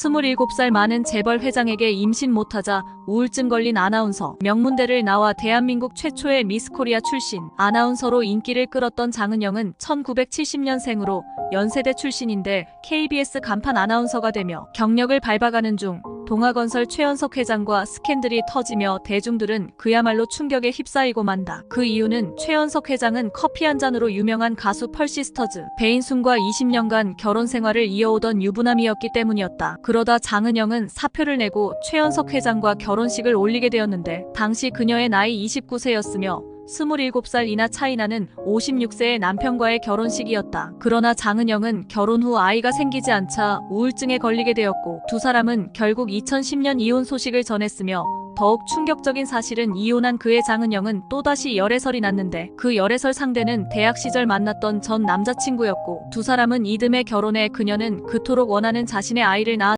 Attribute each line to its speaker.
Speaker 1: 27살 많은 재벌 회장에게 임신 못하자 우울증 걸린 아나운서 명문대를 나와 대한민국 최초의 미스코리아 출신 아나운서로 인기를 끌었던 장은영은 1970년생으로 연세대 출신인데 KBS 간판 아나운서가 되며 경력을 밟아가는 중 동아건설 최연석 회장과 스캔들이 터지며 대중들은 그야말로 충격에 휩싸이고 만다. 그 이유는 최연석 회장은 커피 한 잔으로 유명한 가수 펄시스터즈 배인순과 20년간 결혼 생활을 이어오던 유부남이었기 때문이었다. 그러다 장은영은 사표를 내고 최연석 회장과 결혼식을 올리게 되었는데 당시 그녀의 나이 29세였으며 27살 이나 차이 나는 56세의 남편과의 결혼식이었다. 그러나 장은영은 결혼 후 아이가 생기지 않자 우울증에 걸리게 되었고 두 사람은 결국 2010년 이혼 소식을 전했으며 더욱 충격적인 사실은 이혼한 그의 장은영은 또다시 열애설이 났는데 그 열애설 상대는 대학 시절 만났던 전 남자친구였고 두 사람은 이듬해 결혼해 그녀는 그토록 원하는 자신의 아이를 낳았